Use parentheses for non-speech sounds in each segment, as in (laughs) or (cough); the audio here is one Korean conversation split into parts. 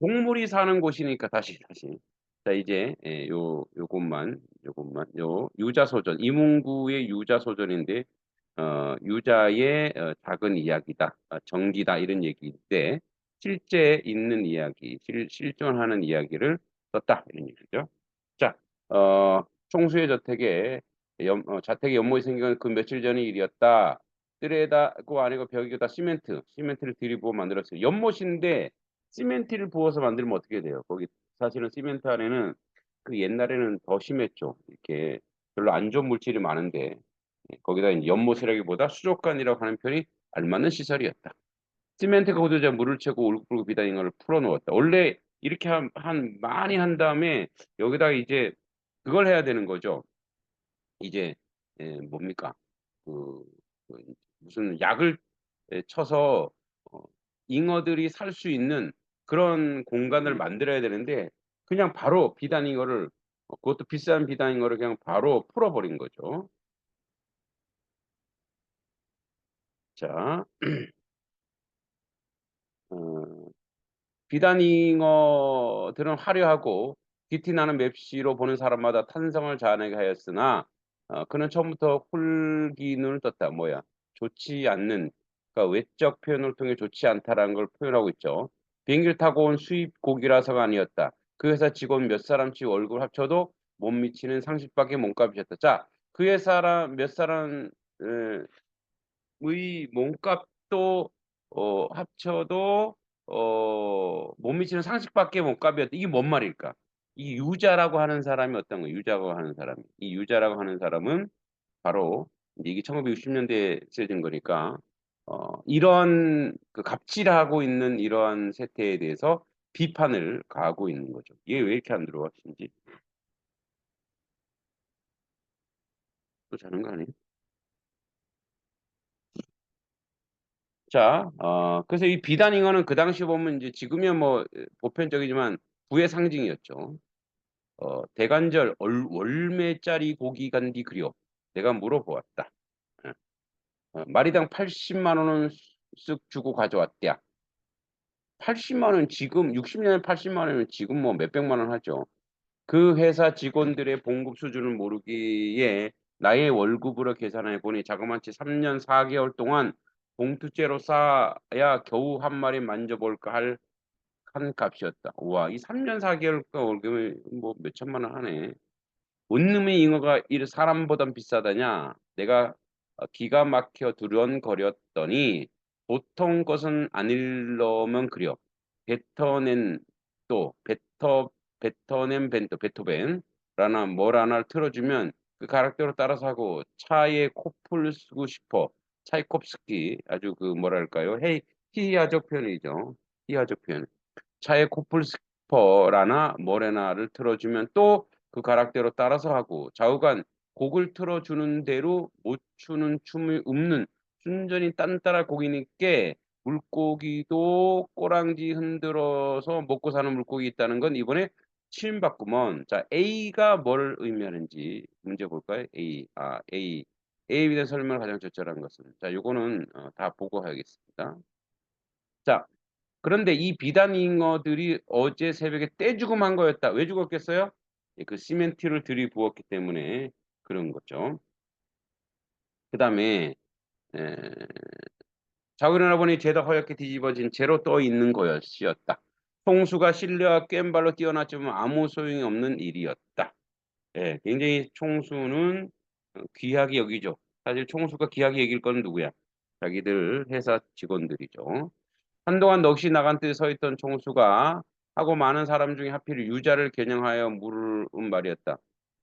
동물이 사는 곳이니까 다시, 다시. 자 이제 예 요 요것만, 요것만 요 유자소전 이문구의 유자소전인데 어 유자의 어 작은 이야기다. 아 정기다 이런 얘기인데 실제 있는 이야기, 실 실존하는 이야기를 썼다 이런 얘기죠. 자 어 총수의 저택에 연 어 자택에 연못이 생긴 건 그 며칠 전의 일이었다. 뜰에다 그 아니고 벽에다 시멘트, 시멘트를 들이부어 만들었어요. 연못인데 시멘트를 부어서 만들면 어떻게 돼요? 거기 사실은 시멘트 안에는 그 옛날에는 더 심했죠. 이렇게 별로 안 좋은 물질이 많은데 예 거기다 연못이라기보다 수족관이라고 하는 표현이 알맞는 시설이었다. 시멘트가 고도자 물을 채고 울긋불긋 비다닌 거를 풀어 놓았다. 원래 이렇게 한 한 많이 한 다음에 여기다가 이제 그걸 해야 되는 거죠. 이제 예 뭡니까? 그 그 무슨 약을 예 쳐서 어 잉어들이 살 수 있는 그런 공간을 만들어야 되는데 그냥 바로 비단인 거를 어 그것도 비싼 비단인 거를 그냥 바로 풀어 버린 거죠. 자. (clears throat) 어 비단잉어들은 화려하고 귀티 나는 맵시로 보는 사람마다 탄성을 자아내게 하였으나 어 그는 처음부터 홀기눈을 떴다. 뭐야? 좋지 않는 그러니까 외적 표현을 통해 좋지 않다라는 걸 표현하고 있죠. 비행기를 타고 온 수입 고기라서가 아니었다. 그 회사 직원 몇 사람씩 월급을 합쳐도 못 미치는 상식밖의 몸값이었다. 자, 그 회사랑 몇 사람 에의 몸값도 어 합쳐도 어 못 미치는 상식밖의 몸값이었다. 이게 뭔 말일까? 이 유자라고 하는 사람이 어떤 거예요? 유자라고 하는 사람이. 이 유자라고 하는 사람은 바로 이게 1960 년대에 쓰여진 거니까 어 이런 그 갑질하고 있는 이러한 세태에 대해서 비판을 가하고 있는 거죠. 얘왜 이렇게 안 들어와 신지? 또 자는 거 아니에요? 자 어 그래서 이 비단 잉어는 그 당시에 보면 인제 지금이야 뭐예 보편적이지만 부의 상징이었죠. 어 "대관절 얼 월매짜리 고기 간디 그려 내가 물어보았다." 예. 어 "마리당 800,000 원은 쓱 주고 가져왔대야." 800,000원 지금 60 년에 800,000 원이면 지금 뭐 몇백만 원 하죠. 그 회사 직원들의 봉급 수준을 모르기에 나의 월급으로 계산해 보니 자그마치 3년 4 개월 동안 봉투째로 쌓아야 겨우 1 마리 만져볼까 할 한 값이었다. 우와 이 3년 4 개월가 월급이 뭐 몇천만 원 하네. "원룸의 잉어가 이르 사람보단 비싸다냐?" 내가 어 기가 막혀 두런거렸더니 "보통 것은 안 일러면 그려. 뱉어낸 또 베터 뱉어낸 벤또 베토벤 라나 뭘 하나를 틀어 주면 그 가락대로 따라서 하고 차에 코풀 쓰고 싶어." 차이콥스키 아주 그 뭐랄까요? 해 희희애적 표현이죠. 희희애적 표현. 차에 코풀 싶어라나 뭐래나를 틀어 주면 또 그 가락대로 따라서 하고 좌우간 곡을 틀어 주는 대로 못 추는 춤을 읊는 순전히 딴따라 곡이니께 물고기도 꼬랑지 흔들어서 먹고 사는 물고기 있다는 건 이번에 치임받구먼. 자 A가 뭘 의미하는지 문제 볼까요? A. 아 A. A에 대한 설명을 가장 적절한 것은. 자 요거는 어 다 보고 하겠습니다. 자 그런데 이 비단잉어들이 어제 새벽에 떼죽음한 거였다. 왜 죽었겠어요? 예 그 시멘트를 들이부었기 때문에 그런 거죠. 그 다음에 에 자고 일어나 보니 죄다 허옇게 뒤집어진 채로 떠 있는 것이었다. 총수가 실내와 꽹발로 뛰어났지만 아무 소용이 없는 일이었다. 예 굉장히 총수는 어 귀하게 여기죠. 사실 총수가 귀하게 여길 거는 누구야? 자기들 회사 직원들이죠. 한동안 넋이 나간 듯 서 있던 총수가 하고 많은 사람 중에 하필 유자를 겨냥하여 물은 말이었다.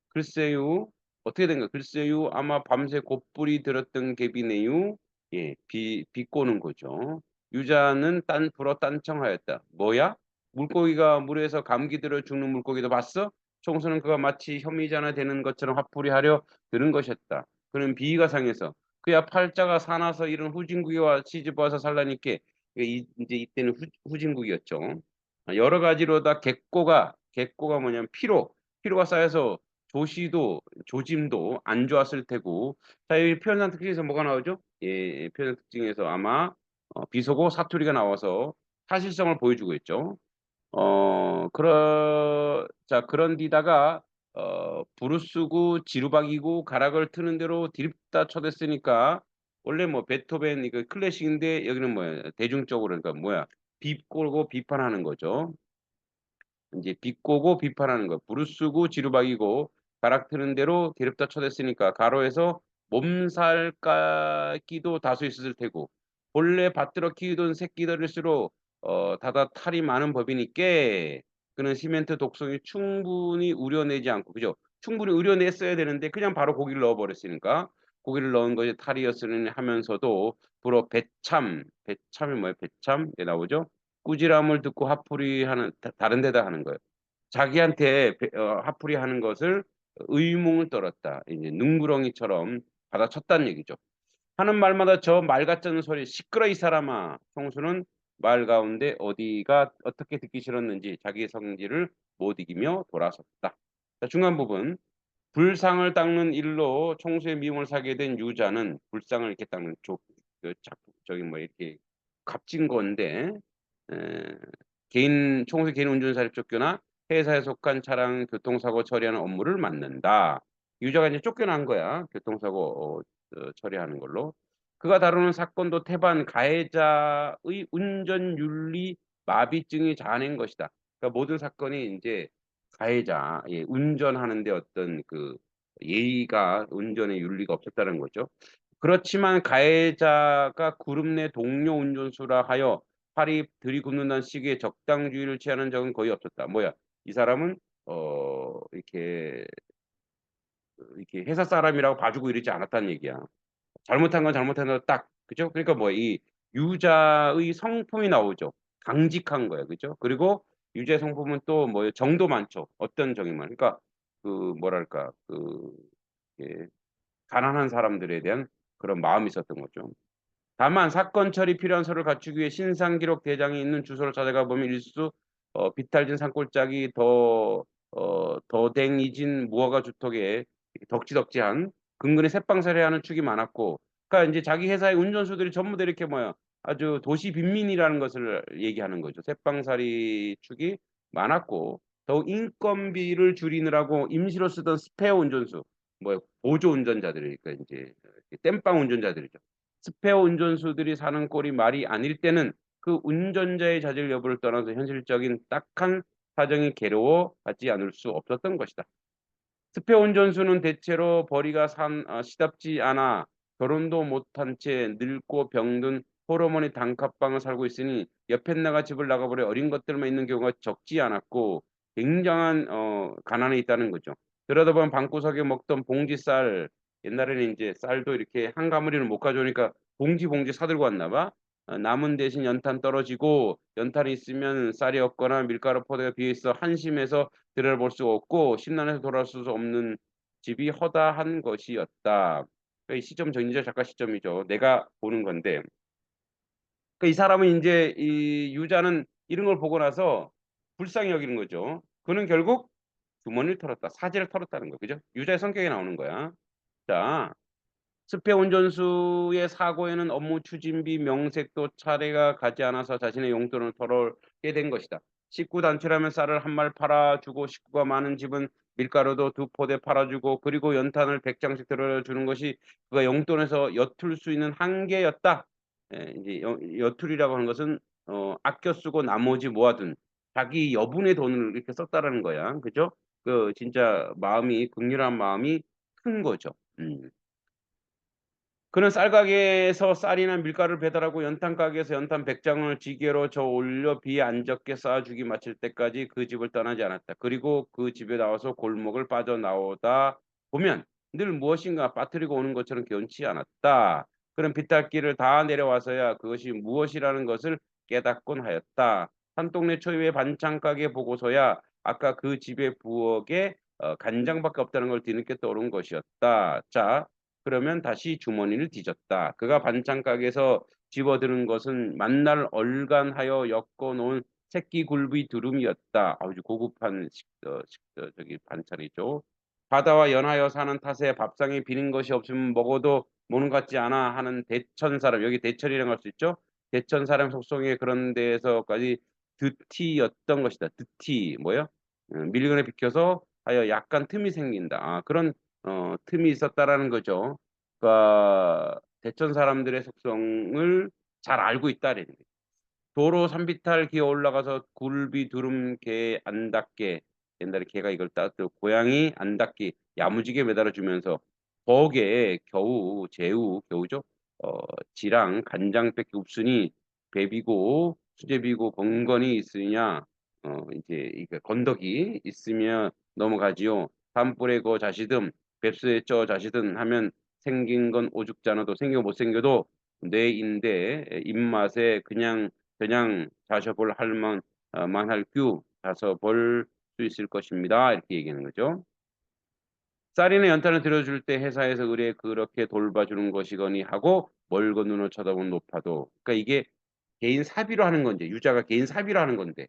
"글쎄요." 어떻게 된 거야? "글쎄요. 아마 밤새 곧불이 들었던 갭이네요." 예 비 비꼬는 거죠. 유자는 딴 불어 딴청하였다. "뭐야? 물고기가 물에서 감기 들어 죽는 물고기도 봤어?" 총수는 그가 마치 혐의자나 되는 것처럼 화풀이 하려 드는 것이었다. 그는 비위가 상해서 그야 팔자가 사나서 이런 후진국에 시집 와서 살라니께 이 인제 이때는 후 후진국이었죠. 아 여러 가지로 다 객고가 객고가 뭐냐면 피로, 피로가 쌓여서 조시도 조짐도 안 좋았을 테고 자 여기 표현상 특징에서 뭐가 나오죠? 예 표현 특징에서 아마 어 비속어 사투리가 나와서 사실성을 보여주고 있죠. 어 그러 자 그런디다가 어 부르스고 지루박이고 가락을 트는 대로 드립다 쳐댔으니까 원래 뭐 베토벤 이거 클래식인데 여기는 뭐야 대중적으로 그러니까 뭐야 비꼬고 비판하는 거죠. 인제 비꼬고 비판하는 거. 부르스고 지루박이고 가락 트는 대로 드립다 쳐댔으니까 가로에서 몸살 깎기도 다수 있었을 테고 본래 받들어 키우던 새끼들일수록 어 다다 탈이 많은 법이니께 그는 시멘트 독성이 충분히 우려내지 않고 그죠? 충분히 우려냈어야 되는데 그냥 바로 고기를 넣어 버렸으니까 고기를 넣은 것이 탈이었으니 하면서도 불어 배참, 배참이 뭐예요? 배참? 예 나오죠? 꾸지람을 듣고 화풀이 하는 다 다른 데다 하는 거예요. 자기한테 배어 화풀이 하는 것을 의문을 떨었다. 이제 능구렁이처럼 받아쳤다는 얘기죠. 하는 말마다 저 말 같지 않은 소리 "시끄러 이 사람아." 총수는 말 가운데 어디가 어떻게 듣기 싫었는지 자기의 성질을 못 이기며 돌아섰다. 자 중간 부분 불상을 닦는 일로 총수의 미움을 사게 된 유자는 불상을 이렇게 닦는 조그작 저기 뭐 이렇게 값진 건데 에 개인 총수의 개인 운전사를 쫓겨나 회사에 속한 차량 교통사고 처리하는 업무를 맡는다. 유자가 이제 쫓겨난 거야, 교통사고 어 어 처리하는 걸로. 그가 다루는 사건도 태반 가해자의 운전 윤리 마비증이 자아낸 것이다. 그러니까 모든 사건이 인제 가해자 예 운전하는 데 어떤 그 예의가 운전의 윤리가 없었다는 거죠. 그렇지만 가해자가 그룹 내 동료 운전수라 하여 팔이 들이굽는다는 식의 적당주의를 취하는 적은 거의 없었다. 뭐야 이 사람은 어 이렇게 그 이렇게 회사 사람이라고 봐 주고 이러지 않았다는 얘기야. 잘못한 건 잘못한 딱 그죠? 그러니까 뭐 이 유자의 성품이 나오죠. 강직한 거예요. 그죠? 그리고 유자의 성품은 또 뭐 정도 많죠. 어떤 정이면 그러니까 그 뭐랄까 그 예 가난한 사람들에 대한 그런 마음이 있었던 거죠. 다만 사건 처리 필요한 서류를 갖추기 위해 신상기록 대장이 있는 주소를 찾아가 보면 일수 어 비탈진 산골짜기 더 어 더댕이진 무허가 주택에 덕지덕지한 근근히 새빵살이 하는 축이 많았고 그러니까 인제 자기 회사의 운전수들이 전부 다 이렇게 뭐야 아주 도시 빈민이라는 것을 얘기하는 거죠. 새빵살이 축이 많았고 더욱 인건비를 줄이느라고 임시로 쓰던 스페어 운전수 뭐 보조 운전자들이 그러니까 인제 땜빵 운전자들이죠. 스페어 운전수들이 사는 꼴이 말이 아닐 때는 그 운전자의 자질 여부를 떠나서 현실적인 딱한 사정이 괴로워하지 않을 수 없었던 것이다. 스페어 운전수는 대체로 벌이가 산 어 시답지 않아 결혼도 못한 채 늙고 병든 홀어머니 단칸방을 살고 있으니 옆에 나가 집을 나가 버려 어린 것들만 있는 경우가 적지 않았고 굉장한 어 가난에 있다는 거죠. 그러다 보면 방구석에 먹던 봉지 쌀 옛날에는 인제 쌀도 이렇게 한 가무리를 못 가져오니까 봉지, 봉지 사 들고 왔나 봐. 어 남은 대신 연탄 떨어지고 연탄이 있으면 쌀이 없거나 밀가루 포대가 비어 있어 한심해서 들여다볼 수가 없고 심란해서 돌아올 수 없는 집이 허다한 것이었다. 그러니까 이 시점 정리자 작가 시점이죠. 내가 보는 건데 그러니까 이 사람은 인제 이 유자는 이런 걸 보고 나서 불쌍히 여기는 거죠. 그는 결국 주머니를 털었다. 사지를 털었다는 거 그죠? 유자의 성격이 나오는 거야. 자 스페어 운전수의 사고에는 업무 추진비 명색도 차례가 가지 않아서 자신의 용돈을 털게 된 것이다. 식구 단체라면 쌀을 한 말 팔아 주고 식구가 많은 집은 밀가루도 두 포대 팔아 주고 그리고 연탄을 100 장씩 들어 주는 것이 그가 용돈에서 엿툴 수 있는 한계였다. 예 인제 여 엿툴이라고 하는 것은 어 아껴 쓰고 나머지 모아둔 자기 여분의 돈을 이렇게 썼다라는 거야. 그죠? 그 진짜 마음이 극렬한 마음이 큰 거죠. 음. 그는 쌀가게에서 쌀이나 밀가루를 배달하고 연탄 가게에서 연탄 100 장을 지게로 저 올려 비에 안 젖게 쌓아 주기 마칠 때까지 그 집을 떠나지 않았다. 그리고 그 집에 나와서 골목을 빠져나오다 보면 늘 무엇인가 빠뜨리고 오는 것처럼 개운치 않았다. 그는 빗달길을 다 내려와서야 그것이 무엇이라는 것을 깨닫곤 하였다. 산동네 초유의 반찬 가게 보고서야 아까 그 집의 부엌에 어 간장밖에 없다는 걸 뒤늦게 떠오른 것이었다. 자 그러면 다시 주머니를 뒤졌다. 그가 반찬 가게에서 집어드는 것은 만날 얼간하여 엮어 놓은 새끼 굴비 두rum이었다. 아주 고급한 식 어 식 어 저기 반찬이죠. 바다와 연하여 사는 탓에 밥상에 비린 것이 없으면 먹어도 것 같지 않아 하는 대천 사람 여기 대천이라고 할 수 있죠. 대천 사람 속성에 그런 데에서까지 듯티였던 것이다. 듯티 뭐요? 어, 밀리건에 비켜서 하여 약간 틈이 생긴다. 아, 그런 어, 틈이 있었다라는 거죠. 그러니까 대천 사람들의 속성을 잘 알고 있다는 거예요. 도로 산비탈 기어 올라가서 굴비 두름 개안 닿게 옛날에 개가 이걸 따또 고양이 안 닿게 야무지게 매달아 주면서 거기에 겨우 제우 겨우죠. 어 지랑 간장밖에 없으니 배비고 수제비고 건건이 있으냐 어 이제 이게 건더기 있으면 넘어가지요. 산불에 거 자시든 뱁스에 쪄 자시든 하면 생긴 건 오죽잖아도 생겨 못생겨도 뇌인데 입맛에 그냥 그냥 자셔볼 할만 어, 만할 규 가서 볼 수 있을 것입니다. 이렇게 얘기하는 거죠. 쌀이나 연탄을 들여줄 때 회사에서 의뢰 그렇게 돌봐주는 것이거니 하고 멀건 눈을 쳐다본 높아도 그러니까 이게 개인 사비로 하는 건데 유자가 개인 사비로 하는 건데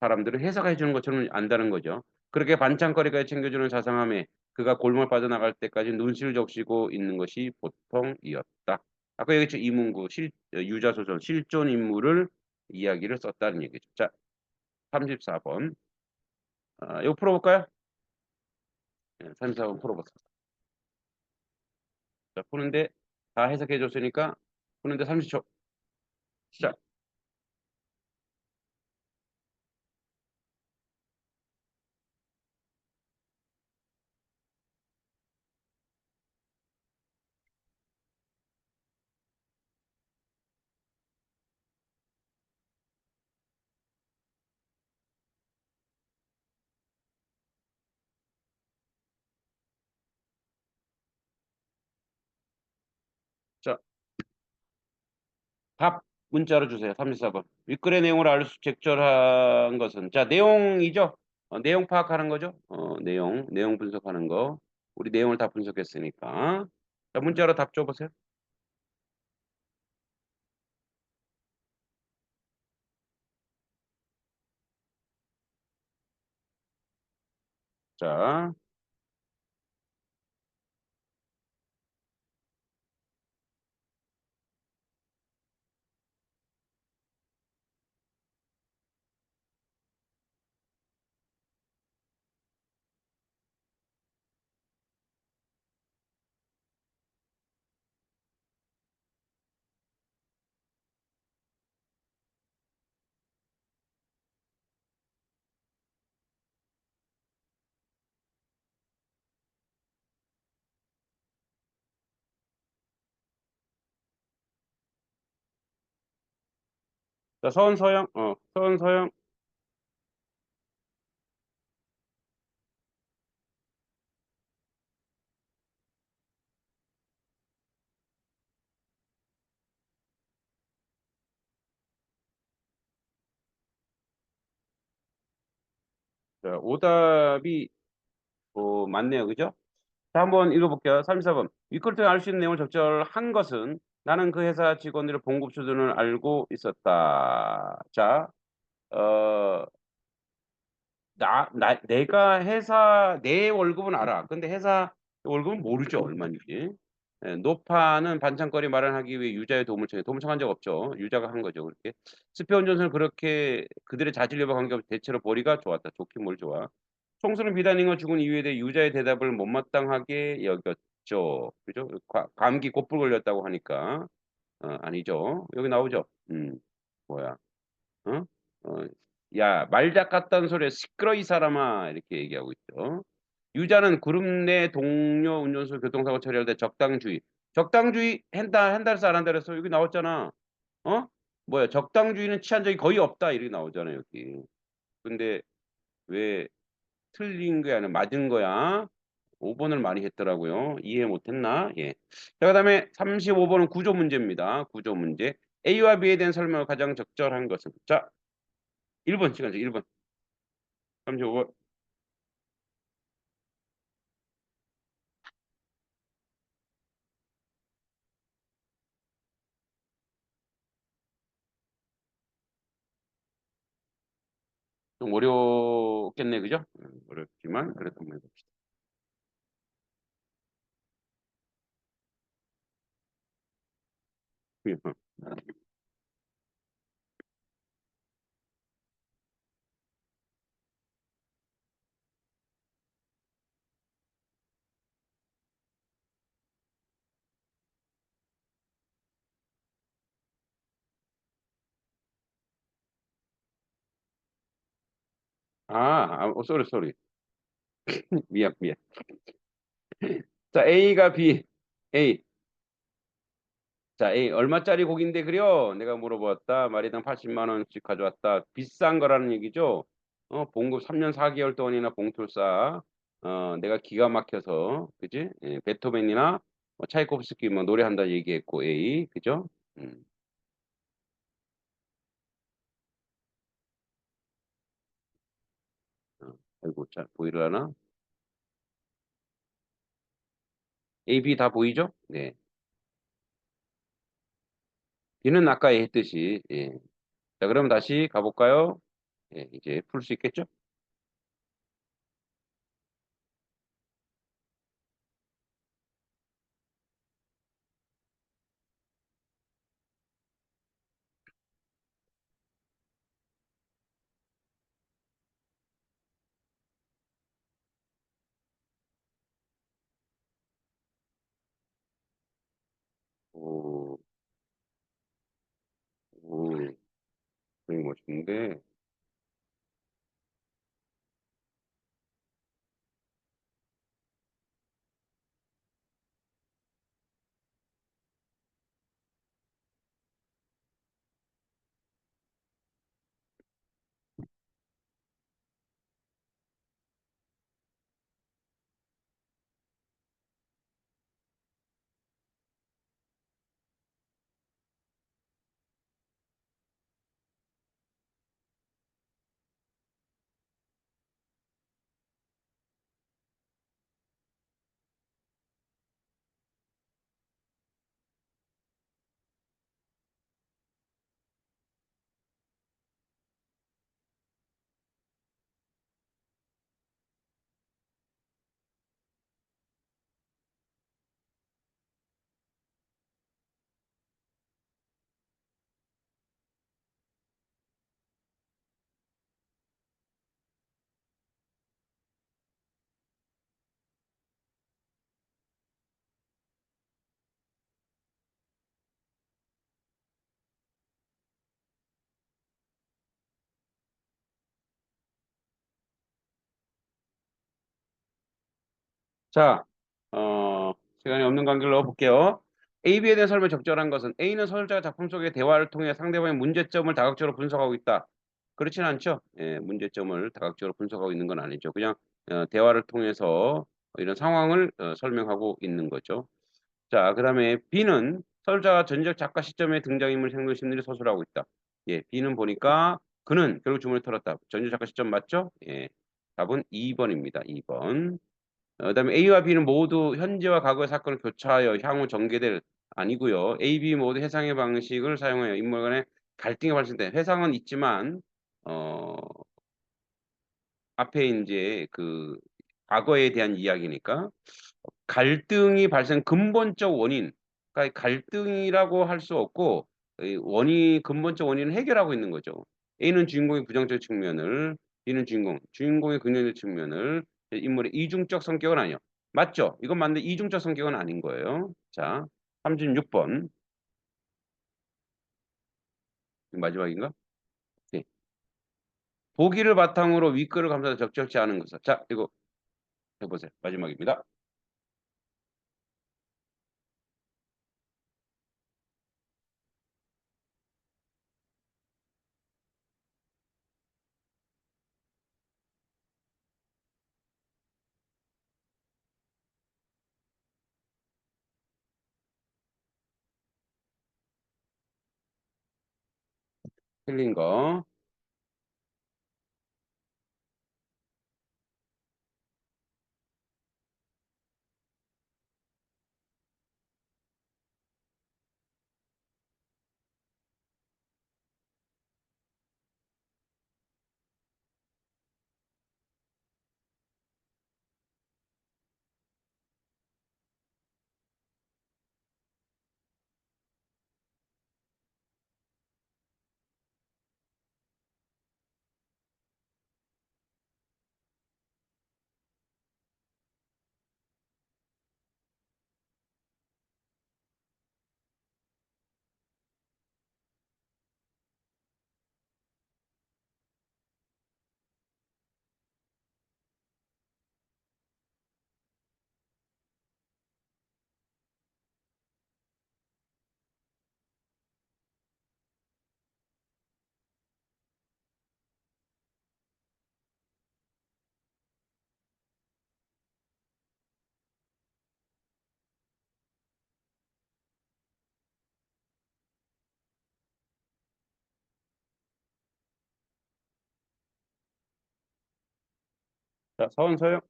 사람들은 회사가 해주는 것처럼 안다는 거죠. 그렇게 반찬거리까지 챙겨주는 자상함에 그가 골몰 빠져나갈 때까지 눈시를 적시고 있는 것이 보통이었다. 아까 얘기했죠. 이문구 실, 유자소설 실존 인물을 이야기를 썼다는 얘기죠. 자, 34번. 아, 이거 풀어볼까요? 네, 34번 풀어보세요. 자, 푸는데 다 해석해 줬으니까 푸는데 30초. 시작. 자, 답 문자로 주세요. 34번. 윗글의 내용을 알 수 적절한 것은 자 내용이죠. 어, 내용 파악하는 거죠. 어, 내용 내용 분석하는 거. 우리 내용을 다 분석했으니까. 자 문자로 답 줘보세요. 자, 자 서은 서영, 어, 서은 서영. 자, 오답이 어, 맞네요. 그죠? 자, 한번 읽어볼게요. 34번. 윗글에 알수 있는 내용을 적절한 것은 나는 그 회사 직원들의 봉급 수준을 알고 있었다. 자, 어, 나, 나, 내가 회사, 내 월급은 알아. 근데 회사 월급은 모르죠. 얼마인지. 예, 노파는 반찬거리 마련하기 위해 유자의 도움을 청해. 도움을 청한 적 없죠. 유자가 한 거죠. 그렇게. 스페 운전선을 그렇게 그들의 자질 여부 관계없이 대체로 벌이가 좋았다. 좋긴 뭘 좋아. 총수는 비단인과 죽은 이유에 대해 유자의 대답을 못마땅하게 여겼 죠. 그죠? 과- 감기 곧불 걸렸다고 하니까. 어, 아니죠. 여기 나오죠. 음, 뭐야. 어? 어, 야, 말작 같다는 소리에 시끄러 이 사람아 이렇게 얘기하고 있죠. 유자는 그룹 내 동료 운전수 교통사고 처리할 때 적당주의. 적당주의 한다 해서 안 그래서 여기 나왔잖아. 어? 뭐야? 적당주의는 취한 적이 거의 없다 이렇게 나오잖아요, 여기. 근데 왜 틀린 게 아니라 맞은 거야? 5번을 많이 했더라고요. 이해 못했나? 예. 자, 그 다음에 35번은 구조 문제입니다. 구조 문제. A와 B에 대한 설명을 가장 적절한 것은 자, 1번 시간제 1번. 35번. 좀 어렵겠네, 그죠? 음, 어렵지만 그래도 한번 해봅시다. 아, 아, 어, 쏘리, 쏘리. (laughs) 미안, 미안. 자, A가 B, A. 자, A 얼마짜리 고기인데 그려? 내가 물어보았다. 마리당 80만 원씩 가져왔다. 비싼 거라는 얘기죠. 어, 봉급 3년 4개월 동안이나 봉투를 싸. 어, 내가 기가 막혀서, 그지? 예, 베토벤이나 뭐 차이코프스키 뭐 노래한다 얘기했고 A, 그죠? 음. 어, 아이고, 자, 보이려나? A, B 다 보이죠? 네. B는 아까 했듯이, 예. 자, 그럼 다시 가볼까요? 예, 이제 풀 수 있겠죠? 오, 오, 멋있는데. 자, 어, 시간이 없는 관계를 넣어볼게요. A, B에 대한 설명 적절한 것은 A는 서술자가 작품 속의 대화를 통해 상대방의 문제점을 다각적으로 분석하고 있다. 그렇진 않죠. 예, 문제점을 다각적으로 분석하고 있는 건 아니죠. 그냥 어, 대화를 통해서 이런 상황을 어, 설명하고 있는 거죠. 자, 그 다음에 B는 서술자가 전적 작가 시점에 등장인물 생존 심리를 서술하고 있다. 예, B는 보니까 그는 결국 주문을 털었다. 전적 작가 시점 맞죠? 예, 답은 2번입니다. 2번. 어, 그다음에 A와 B는 모두 현재와 과거의 사건을 교차하여 향후 전개될 아니고요. A, B 모두 해상의 방식을 사용하여 인물 간의 갈등이 발생돼. 해상은 있지만 어 앞에 이제 그 과거에 대한 이야기니까 갈등이 발생 근본적 원인, 그러니까 갈등이라고 할 수 없고 이 원인 근본적 원인을 해결하고 있는 거죠. A는 주인공의 부정적 측면을, B는 주인공, 주인공의 긍정적 측면을 인물의 이중적 성격은 아니요. 맞죠? 이건 맞는데 이중적 성격은 아닌 거예요. 자, 36번. 마지막인가? 네. 보기를 바탕으로 윗글을 감싸서 적절치 않은 것을. 자, 이거 해보세요. 마지막입니다. 틀린 거. 자, 서은서요.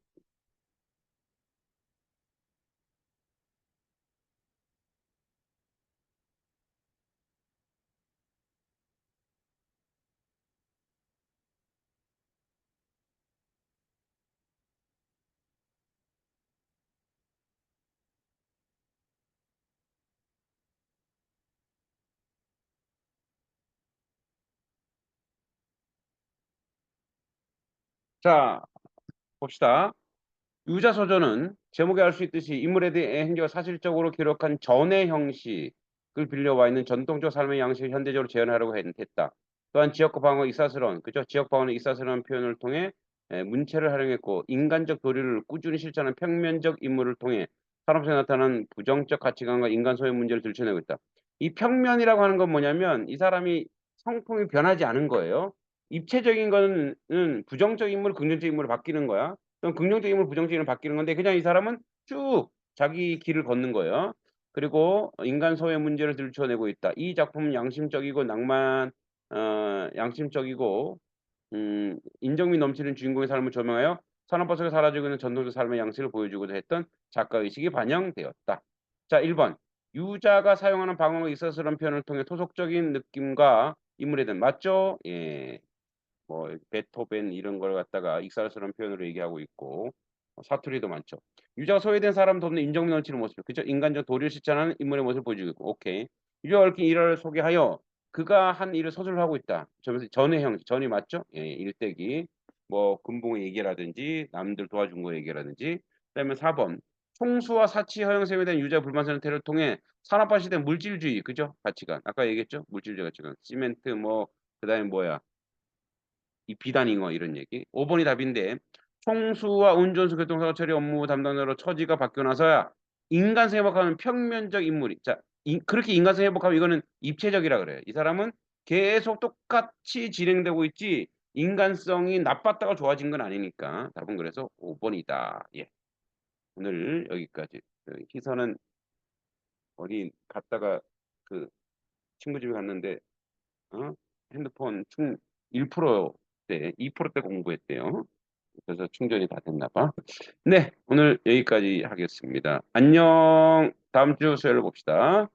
자, 봅시다. 유자서전은 제목에 알 수 있듯이 인물에 대해 행적을 사실적으로 기록한 전의 형식을 빌려와 있는 전통적 삶의 양식을 현대적으로 재현하려고 했- 했다. 또한 지역과 방어 이사스러운, 그죠? 지역 방어는 이사스러운 표현을 통해 에, 문체를 활용했고 인간적 도리를 꾸준히 실천하는 평면적 인물을 통해 산업성에 나타나는 부정적 가치관과 인간 소외 문제를 들춰내고 있다. 이 평면이라고 하는 건 뭐냐면 이 사람이 성품이 변하지 않은 거예요. 입체적인 거는 부정적 인물, 긍정적 인물로 바뀌는 거야. 그럼 긍정적 인물, 부정적 인물 바뀌는 건데 그냥 이 사람은 쭉 자기 길을 걷는 거예요. 그리고 인간 소외 문제를 들춰내고 있다. 이 작품은 양심적이고 낭만, 어, 양심적이고 음, 인정미 넘치는 주인공의 삶을 조명하여 산업화 속에 사라지고 있는 전통적 삶의 양식을 보여주고자 했던 작가의식이 반영되었다. 자, 1번. 유자가 사용하는 방언과 이사스러운 표현을 통해 토속적인 느낌과 인물에 대한 맞죠? 예. 뭐 베토벤 이런 걸 갖다가 익살스러운 표현으로 얘기하고 있고 어, 사투리도 많죠. 유자가 소외된 사람 돕는 인정미 넘치는 모습, 그죠? 인간적 도리를 실천하는 인물의 모습을 보여주고 있고, 오케이. 유자가 얽힌 일화를 소개하여 그가 한 일을 서술을 하고 있다. 점에서 전의 형식, 전이 맞죠? 예, 일대기, 뭐 금붕의 얘기라든지 남들 도와준 거 얘기라든지. 그다음에 4번 총수와 사치 허영샘에 대한 유자 불만스러운 태를 통해 산업화 시대 물질주의, 그죠? 가치관. 아까 얘기했죠? 물질주의 가치관. 시멘트 뭐 그다음에 뭐야? 이 비단잉어 이런 얘기. 5번이 답인데 총수와 운전수 교통사고 처리 업무 담당자로 처지가 바뀌어 나서야 인간성 회복하는 평면적 인물이 자 인- 그렇게 인간성 회복하면 이거는 입체적이라 그래요. 이 사람은 계속 똑같이 진행되고 있지 인간성이 나빴다가 좋아진 건 아니니까 답은 그래서 5번이다. 예. 오늘 여기까지. 그 희선은 어디 갔다가 그 친구 집에 갔는데 어? 핸드폰 충 1% 대 2%대 공부했대요. 그래서 충전이 다 됐나 봐. 네, 오늘 여기까지 하겠습니다. 안녕. 다음 주 수요일 봅시다.